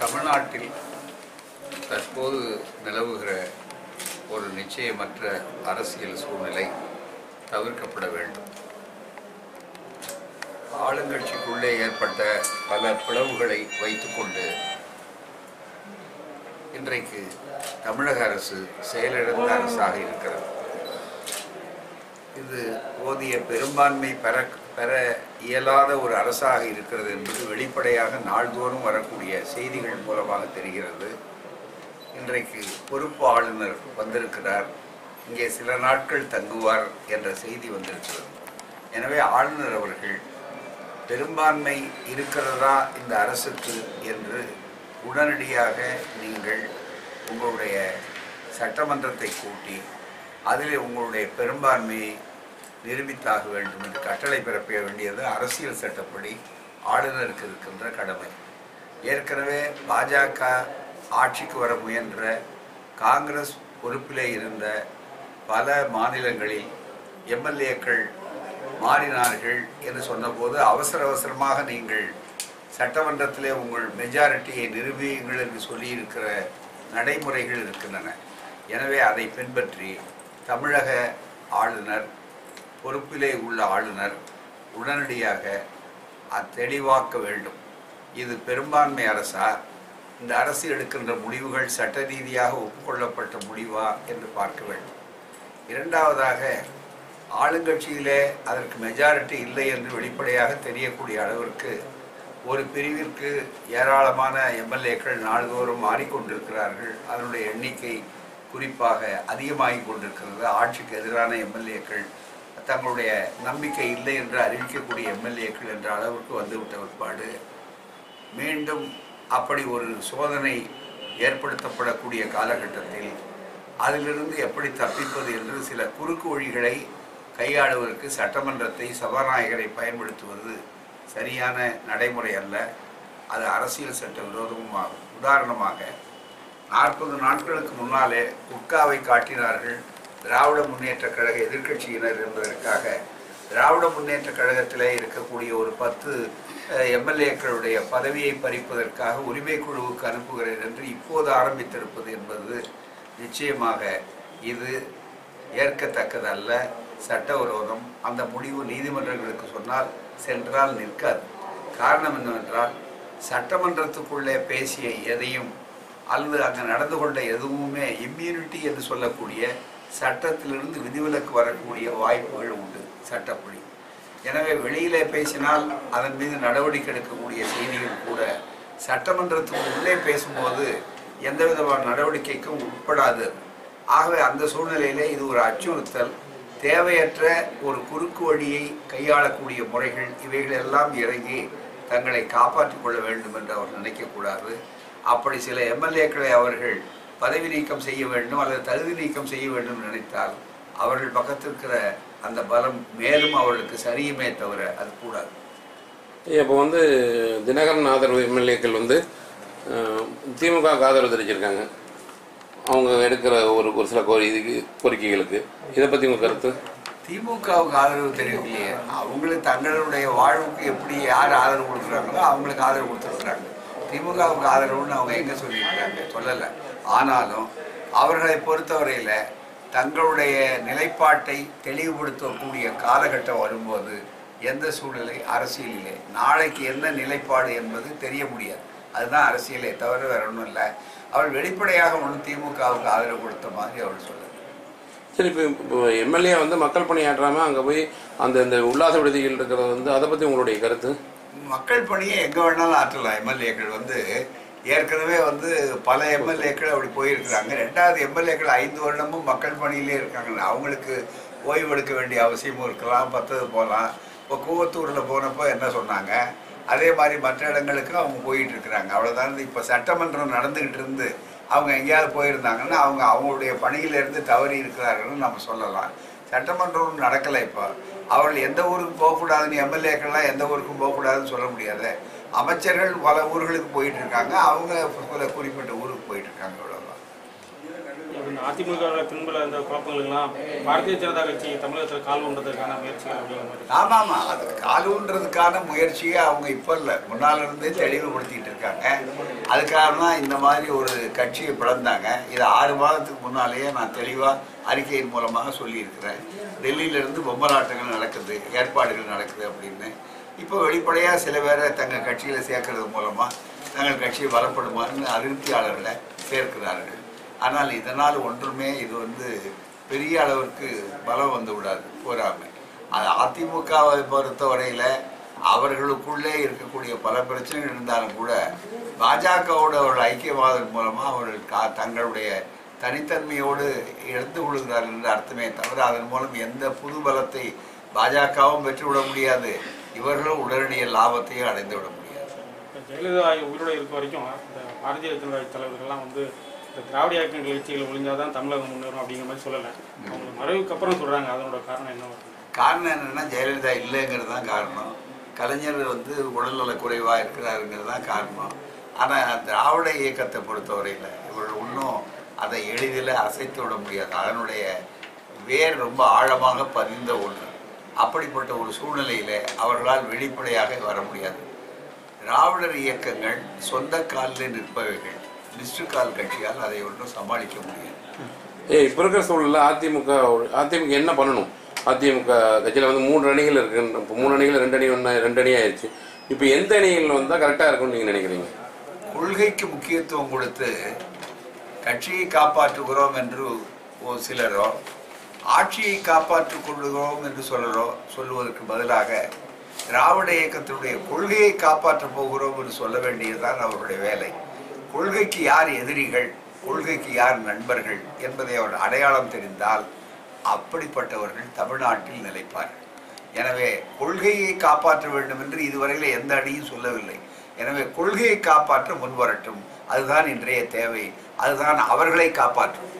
தமிழ்நாட்டில் தற்போது நிலவுகிற ஒரு நிச்சயமற்ற அரசியல் சூழ்நிலை தவிர்க்கப்பட வேண்டும். ஆளுங்கட்சிக்குள்ளே ஏற்பட்ட பல பிளவுகளை வைத்துக்கொண்டு இன்றைக்கு தமிழக அரசு செயலிழந்த அரசாக இருக்கிறது. இது போதிய பெரும்பான்மை பெற பெற இயலாத ஒரு அரசாக இருக்கிறது என்பது வெளிப்படையாக நாள்தோறும் வரக்கூடிய செய்திகள் மூலமாக தெரிகிறது. இன்றைக்கு பொறுப்பு ஆளுநர் வந்திருக்கிறார். இங்கே சில நாட்கள் தங்குவார் என்ற செய்தி வந்திருக்கிறது. எனவே ஆளுநர் அவர்கள் பெரும்பான்மை இருக்கிறதா இந்த அரசுக்கு? என்று உடனடியாக நீங்கள் உங்களுடைய சட்டமன்றத்தை கூட்டி அதில் உங்களுடைய பெரும்பான்மையை நிரூபித்தாக வேண்டும் என்று கட்டளை பிறப்பிக்க வேண்டியது அரசியல் சட்டப்படி ஆளுநருக்கு இருக்கின்ற கடமை. ஏற்கனவே பாஜக ஆட்சிக்கு வர முயன்ற காங்கிரஸ் பொறுப்பிலே இருந்த பல மாநிலங்களில் எம்எல்ஏக்கள் மாறினார்கள் என்று சொன்னபோது அவசர அவசரமாக நீங்கள் சட்டமன்றத்திலே உங்கள் மெஜாரிட்டியை நிரூபியுங்கள் என்று சொல்லியிருக்கிற நடைமுறைகள் இருக்கின்றன. எனவே அதை பின்பற்றி தமிழக ஆளுநர் பொறுப்பிலே உள்ள ஆளுநர் உடனடியாக அ- தெளிவாக்க வேண்டும். இது பெரும்பான்மை அரசா? இந்த அரசு எடுக்கின்ற முடிவுகள் சட்ட ரீதியாக ஒப்புக்கொள்ளப்பட்ட முடிவா என்று பார்க்க வேண்டும். இரண்டாவதாக ஆளுங்கட்சியிலே அதற்கு மெஜாரிட்டி இல்லை என்று வெளிப்படையாக தெரியக்கூடிய அளவிற்கு ஒரு பிரிவிற்கு ஏராளமான எம்எல்ஏக்கள் நாள்தோறும் மாறிக்கொண்டிருக்கிறார்கள். அதனுடைய எண்ணிக்கை குறிப்பாக அதிகமாகி கொண்டிருக்கிறது. ஆட்சிக்கு எதிரான எம்எல்ஏக்கள் தங்களுடைய நம்பிக்கை இல்லை என்று அறிவிக்கக்கூடிய எம்எல்ஏக்கள் என்ற அளவுக்கு வந்துவிட்ட பிற்பாடு மீண்டும் அப்படி ஒரு சோதனை ஏற்படுத்தப்படக்கூடிய காலகட்டத்தில் அதிலிருந்து எப்படி தப்பிப்பது என்று சில குறுக்கு வழிகளை கையாளுவதற்கு சட்டமன்றத்தை சபாநாயகரை பயன்படுத்துவது சரியான நடைமுறை அல்ல. அது அரசியல் சட்ட விரோதமும் ஆகும். உதாரணமாக நாற்பது நாட்களுக்கு முன்னாலே குட்காவை காட்டினார்கள் திராவிட முன்னேற்ற கழக எதிர்க்கட்சியினர் என்பதற்காக திராவிட முன்னேற்ற கழகத்தில் இருக்கக்கூடிய ஒரு பத்து எம்எல்ஏக்களுடைய பதவியை பறிப்பதற்காக உரிமை குழுவுக்கு அனுப்புகிறேன் என்று இப்போது ஆரம்பித்திருப்பது என்பது நிச்சயமாக இது ஏற்கத்தக்கதல்ல. சட்டவிரோதம். அந்த முடிவு நீதிமன்றங்களுக்கு சொன்னால் சென்றால் நிற்காது. காரணம் என்னவென்றால் சட்டமன்றத்துக்குள்ளே பேசிய எதையும் அல்லது அங்கே நடந்து கொண்ட எதுவுமே இம்யூனிட்டி என்று சொல்லக்கூடிய சட்டத்திலிருந்து விதிவிலக்கு வரக்கூடிய வாய்ப்புகள் உண்டு சட்டப்படி. எனவே வெளியிலே பேசினால் அதன் மீது நடவடிக்கை எடுக்கக்கூடிய செய்திகள் கூட சட்டமன்றத்துக்கு உள்ளே பேசும்போது எந்த விதமான நடவடிக்கைக்கும் உட்படாது. ஆகவே அந்த சூழ்நிலையிலே இது ஒரு அச்சுறுத்தல். தேவையற்ற ஒரு குறுக்கு வழியை கையாளக்கூடிய முறைகள் இவைகளெல்லாம் இறங்கி தங்களை காப்பாற்றிக் கொள்ள வேண்டும் என்று அவர் நினைக்கக்கூடாது. அப்படி சில எம்எல்ஏக்களை அவர்கள் பதவி நீக்கம் செய்ய வேண்டும் அல்லது தகுதி நீக்கம் செய்ய வேண்டும் நினைத்தால் அவர்கள் பக்கத்தில் இருக்கிற அந்த பலம் மேலும் அவர்களுக்கு சரியுமே தவிர அது கூடாது. இப்போ வந்து தினகரன் ஆதரவு எம்எல்ஏக்கள் வந்து திமுக ஆதரவு தெரிவிச்சிருக்காங்க. அவங்க எடுக்கிற ஒரு ஒரு சில கோரி இதுக்கு கோரிக்கைகளுக்கு. இதை பற்றி உங்கள் கருத்து? திமுகவுக்கு ஆதரவு தெரிவிக்கலையே. அவங்களுக்கு தங்களுடைய வாழ்வுக்கு எப்படி யார் ஆதரவு கொடுக்குறாங்களோ அவங்களுக்கு ஆதரவு கொடுத்துருக்குறாங்க. திமுகவுக்கு ஆதரவுன்னு அவங்க எங்கே சொல்லியிருக்காங்க? சொல்லலை. ஆனாலும் அவர்களை பொறுத்தவரையில் தங்களுடைய நிலைப்பாட்டை தெளிவுபடுத்தக்கூடிய காலகட்டம் வரும்போது எந்த சூழ்நிலை? அரசியலிலே. நாளைக்கு என்ன நிலைப்பாடு என்பது தெரிய முடியாது. அதுதான் அரசியலே தவிர வேற ஒன்றும் இல்லை. அவள் வெளிப்படையாக ஒன்று திமுகவுக்கு ஆதரவு கொடுத்த மாதிரி அவள் சொல்லுது. சரி இப்போ இப்போ எம்எல்ஏ வந்து மக்கள் பணியாற்றாமல் அங்கே போய் அந்த இந்த உல்லாச விடுதிகள் இருக்கிறது வந்து அதை பற்றி உங்களுடைய கருத்து? மக்கள் பணியை எங்கே வேணாலும் ஆற்றலாம். எம்எல்ஏக்கள் வந்து ஏற்கனவே வந்து பல எம்எல்ஏக்கள் அப்படி போயிருக்கிறாங்க. ரெண்டாவது எம்எல்ஏக்கள் ஐந்து வருடமும் மக்கள் பணியிலே இருக்காங்க. அவங்களுக்கு ஓய்வு எடுக்க வேண்டிய அவசியமும் இருக்கலாம் பத்தது போகலாம். இப்போ கூவத்தூரில் போனப்போ என்ன சொன்னாங்க? அதே மாதிரி மற்ற இடங்களுக்கும் அவங்க போயிட்டு இருக்கிறாங்க. அவ்வளோதான் இப்போ சட்டமன்றம் நடந்துக்கிட்டு இருந்து அவங்க எங்கேயாவது போயிருந்தாங்கன்னா அவங்க அவங்களுடைய பணியிலிருந்து தவறி இருக்கிறார்கள்னு நம்ம சொல்லலாம். சட்டமன்றம் நடக்கலை இப்போ. அவர்கள் எந்த ஊருக்கு போகக்கூடாதுன்னு எம்எல்ஏக்கள்லாம் எந்த ஊருக்கும் போகக்கூடாதுன்னு சொல்ல முடியாது அமைச்சர்கள் பல ஊர்களுக்கு போயிட்டு இருக்காங்க. அவங்க சில குறிப்பிட்ட ஊருக்கு போயிட்டு இருக்காங்க இவ்வளோ அதிமுக பின்புல இந்த குழப்பங்களுக்கெல்லாம் பாரதிய ஜனதா கட்சி தமிழகத்தில் கால் ஊன்றதற்கான முயற்சிகள் அப்படிங்கிற ஆமா ஆமாமா அது காலூன்றதுக்கான முயற்சியை அவங்க இப்போ இல்லை. முன்னால இருந்தே தெளிவுபடுத்திட்டு இருக்காங்க. அதுக்காக தான் இந்த மாதிரி ஒரு கட்சியை பிளந்தாங்க. இது ஆறு மாதத்துக்கு முன்னாலேயே நான் தெளிவாக அறிக்கையின் மூலமாக சொல்லியிருக்கிறேன். டெல்லியிலேருந்து பொம்மலாட்டங்கள் நடக்குது ஏற்பாடுகள் நடக்குது அப்படின்னு. இப்போ வெளிப்படையாக சில பேரை தங்கள் கட்சியில் சேர்க்கறது மூலமாக தங்கள் கட்சியை பலப்படுமாறு அதிருப்தியாளர்களை சேர்க்கிறார்கள். ஆனால் இதனால் ஒன்றுமே இது வந்து பெரிய அளவிற்கு பலம் வந்து விடாது போராமை அது அதிமுகவை பொறுத்த வரையில் அவர்களுக்குள்ளே இருக்கக்கூடிய பல பிரச்சனைகள் இருந்தாலும் கூட பாஜகவோட அவர்கள் ஐக்கியவாதம் மூலமாக அவர்கள் கா தங்களுடைய தனித்தன்மையோடு எடுத்து கொள்கிறார்கள் என்று அர்த்தமே தவிர அதன் மூலம் எந்த புது பலத்தை பாஜகவும் பெற்றுவிட முடியாது. இவர்களும் உடனடிய லாபத்தையும் அடைந்து விட முடியாது. ஜெயலலிதா உயிரோடு இருக்க வரைக்கும் இந்த பாரதிய ஜனதா தலைவர்கள்லாம் வந்து இந்த திராவிட இயக்க நிகழ்ச்சிகள் ஒழிஞ்சாதான் தமிழகம் முன்னேறும் அப்படிங்கிற மாதிரி சொல்லலை. அவங்க மறைவுக்கு அப்புறம் சொல்கிறாங்க அதனோட காரணம் என்ன காரணம் என்னென்னா ஜெயலலிதா இல்லைங்கிறது தான் காரணம். கலைஞர் வந்து உடல்நல குறைவாக இருக்கிறாருங்கிறது தான் காரணம். ஆனால் திராவிட இயக்கத்தை பொறுத்தவரையில் இவர்கள் இன்னும் அதை எளிதில் அசைத்து விட முடியாது. அதனுடைய வேர் ரொம்ப ஆழமாக பதிந்த ஒன்று அப்படிப்பட்ட ஒரு சூழ்நிலையில் அவர்களால் வெளிப்படையாக வர முடியாது. திராவிடர் இயக்கங்கள் சொந்த காலில் நிற்பவைகள். லிஸ்டு கால் கட்சியால் அதை ஒன்றும் சமாளிக்க முடியாது. ஏ இப்போ இருக்கிற சூழலில் அதிமுக அதிமுக என்ன பண்ணணும்? அதிமுக கட்சியில் வந்து மூன்று அணிகள் இருக்கு இப்போ மூணு அணிகள் ரெண்டு அணி ஒன்று ரெண்டு அணி ஆயிடுச்சு இப்போ எந்த அணிகள் வந்தால் கரெக்டாக இருக்கும்னு நீங்கள் நினைக்கிறீங்க? கொள்கைக்கு முக்கியத்துவம் கொடுத்து கட்சியை காப்பாற்றுகிறோம் என்று ஒரு சிலரோ ஆட்சியை காப்பாற்றிக் கொள்ளுகிறோம் என்று சொல்லறோ சொல்லுவதற்கு பதிலாக திராவிட இயக்கத்தினுடைய கொள்கையை காப்பாற்றப் போகிறோம் என்று சொல்ல வேண்டியதுதான் அவருடைய வேலை. கொள்கைக்கு யார் எதிரிகள் கொள்கைக்கு யார் நண்பர்கள் என்பதை அவர் அடையாளம் தெரிந்தால் அப்படிப்பட்டவர்கள் தமிழ்நாட்டில் நிலைப்பார்கள். எனவே கொள்கையை காப்பாற்ற வேண்டும் என்று இதுவரையில் எந்த அடியும் சொல்லவில்லை. எனவே கொள்கையை காப்பாற்ற முன்வரட்டும். அதுதான் இன்றைய தேவை. அதுதான் அவர்களை காப்பாற்றும்.